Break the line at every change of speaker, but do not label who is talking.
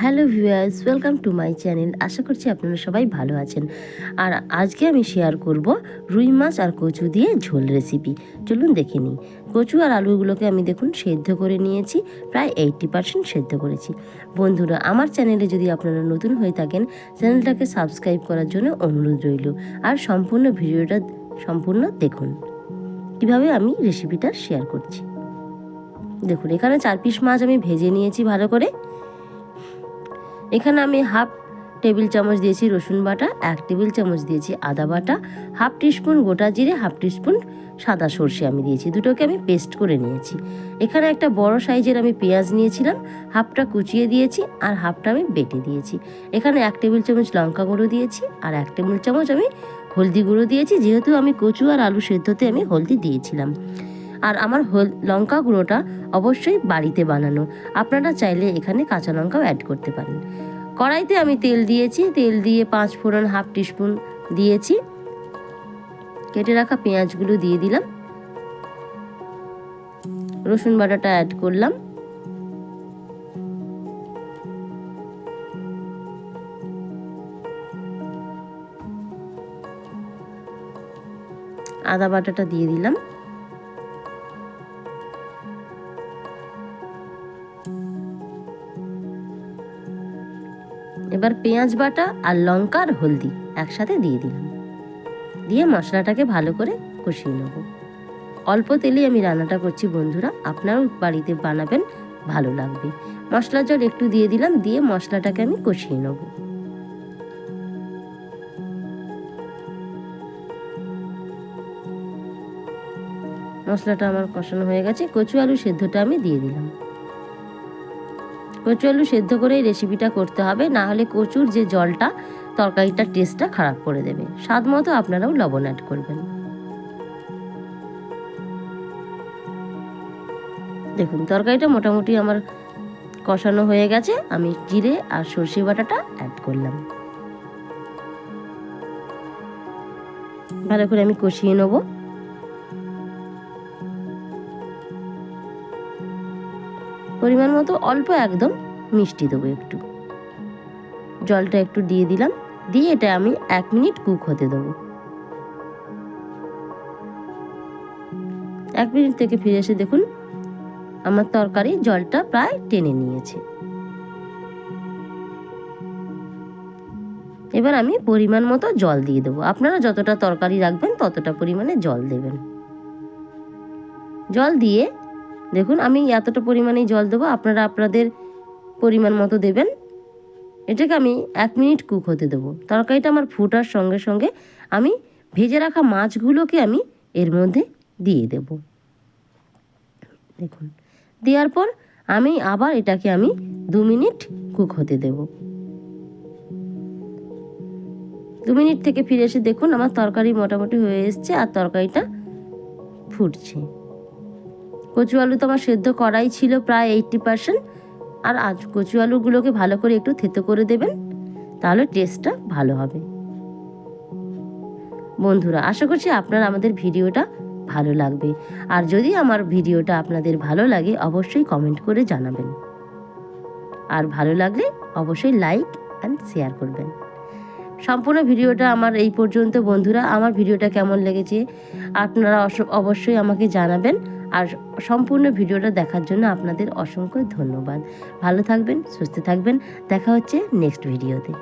Hello viewers welcome to my channel আশা করছি আপনারা সবাই ভালো আছেন। আর আজকে আমি শেয়ার করব রুই মাছ আর কচু দিয়ে ঝোল রেসিপি চলুন দেখে নিই। কচু আর আলুগুলোকে আমি দেখুন সেদ্ধ করে নিয়েছি, প্রায় এইটটি পার্সেন্ট সেদ্ধ করেছি। বন্ধুরা, আমার চ্যানেলে যদি আপনারা নতুন হয়ে থাকেন চ্যানেলটাকে সাবস্ক্রাইব করার জন্য অনুরোধ রইল। আর সম্পূর্ণ ভিডিওটা সম্পূর্ণ দেখুন। কীভাবে আমি রেসিপিটা শেয়ার করছি। দেখুন, এখানে চার পিস মাছ আমি ভেজে নিয়েছি ভালো করে। এখানে আমি হাফ টেবিল চামচ দিয়েছি রসুন বাটা, এক টেবিল চামচ দিয়েছি আদা বাটা, হাফ টিস্পুন গোটা জিরে, হাফ টিস্পুন সাদা সর্ষে আমি দিয়েছি। দুটোকে আমি পেস্ট করে নিয়েছি। এখানে একটা বড় সাইজের আমি পেঁয়াজ নিয়েছিলাম, হাফটা কুচিয়ে দিয়েছি আর হাফটা আমি বেটে দিয়েছি। এখানে এক টেবিল চামচ লঙ্কা গুঁড়ো দিয়েছি আর এক টেবিল চামচ আমি হলদি গুঁড়ো দিয়েছি, যেহেতু আমি কচু আর আলু সেদ্ধতে আমি হলদি দিয়েছিলাম। আর আমার লঙ্কা গুঁড়োটা অবশ্যই বাড়িতে বানানো। আপনারা চাইলে এখানে কাঁচা লঙ্কাও অ্যাড করতে পারেন। কড়াইতে আমি তেল দিয়েছি। তেল দিয়ে পাঁচ ফোড়ন, হাফ টিস্পুন দিয়েছি। কেটে রাখা পেঁয়াজগুলো দিয়ে দিলাম। রসুন বাটাটা অ্যাড করলাম। আদা বাটাটা দিয়ে দিলাম। এবার পেঁয়াজ বাটা আর লঙ্কা আর হলদি একসাথে দিয়ে দিলাম। দিয়ে মশলাটাকে ভালো করে কষিয়ে নেব। অল্প তেলেই আমি রান্নাটা করছি বন্ধুরা। আপনারাও বাড়িতে বানাবেন, ভালো লাগবে। মশলা জল একটু দিয়ে দিলাম, দিয়ে মশলাটাকে আমি কষিয়ে নেব। মশলাটা আমার কষানো হয়ে গেছে। কচু আলু সেদ্ধটা আমি দিয়ে দিলাম। কচু সেদ্ধ করে এই রেসিপিটা করতে হবে। না হলে কচুর যে জলটা তরকারিটার টেস্টটা খারাপ করে দেবে। স্বাদ মতো আপনারাও লবণ অ্যাড করবেন। দেখুন, তরকারিটা মোটামুটি আমার কষানো হয়ে গেছে। আমি জিরে আর সর্ষে বাটাটা অ্যাড করলাম। ভালো করে আমি কষিয়ে নেব। পরিমাণ মতো অল্প একদম মিষ্টি দেবো একটু। জলটা একটু দিয়ে দিলাম, দিয়ে এটা আমি এক মিনিট কুক হতে দেবো। এক মিনিট থেকে ফিরে এসে দেখুন, আমার তরকারি জলটা প্রায় টেনে নিয়েছে। এবার আমি পরিমাণ মতো জল দিয়ে দেবো। আপনারা যতটা তরকারি রাখবেন ততটা পরিমাণে জল দেবেন। জল দিয়ে দেখুন, আমি এতটা পরিমাণেই জল দেবো, আপনারা আপনাদের পরিমাণ মতো দেবেন। এটাকে আমি এক মিনিট কুক হতে দেবো। তরকারিটা আমার ফুটার সঙ্গে সঙ্গে আমি ভেজে রাখা মাছগুলোকে আমি এর মধ্যে দিয়ে দেব। দেখুন, দেওয়ার পর আমি আবার এটাকে আমি দু মিনিট কুক হতে দেব। দু মিনিট থেকে ফিরে এসে দেখুন, আমার তরকারি মোটামুটি হয়ে এসছে আর তরকারিটা ফুটছে। কচু আলু তো আমার সেদ্ধ করাই ছিল প্রায় এইটটি পার্সেন্ট আর আজ কচু আলুগুলোকে ভালো করে একটু থেতো করে দেবেন, তাহলে টেস্টটা ভালো হবে। বন্ধুরা, আশা করছি আপনার আমাদের ভিডিওটা ভালো লাগবে। আর যদি আমার ভিডিওটা আপনাদের ভালো লাগে, অবশ্যই কমেন্ট করে জানাবেন। আর ভালো লাগলে অবশ্যই লাইক অ্যান্ড শেয়ার করবেন। সম্পূর্ণ ভিডিওটা আমার এই পর্যন্ত। বন্ধুরা, আমার ভিডিওটা কেমন লেগেছে, আপনারা অবশ্যই আমাকে জানাবেন। আর সম্পূর্ণ ভিডিওটা দেখার জন্য আপনাদের অসংখ্য ধন্যবাদ। ভালো থাকবেন, সুস্থ থাকবেন। দেখা হচ্ছে নেক্সট ভিডিওতে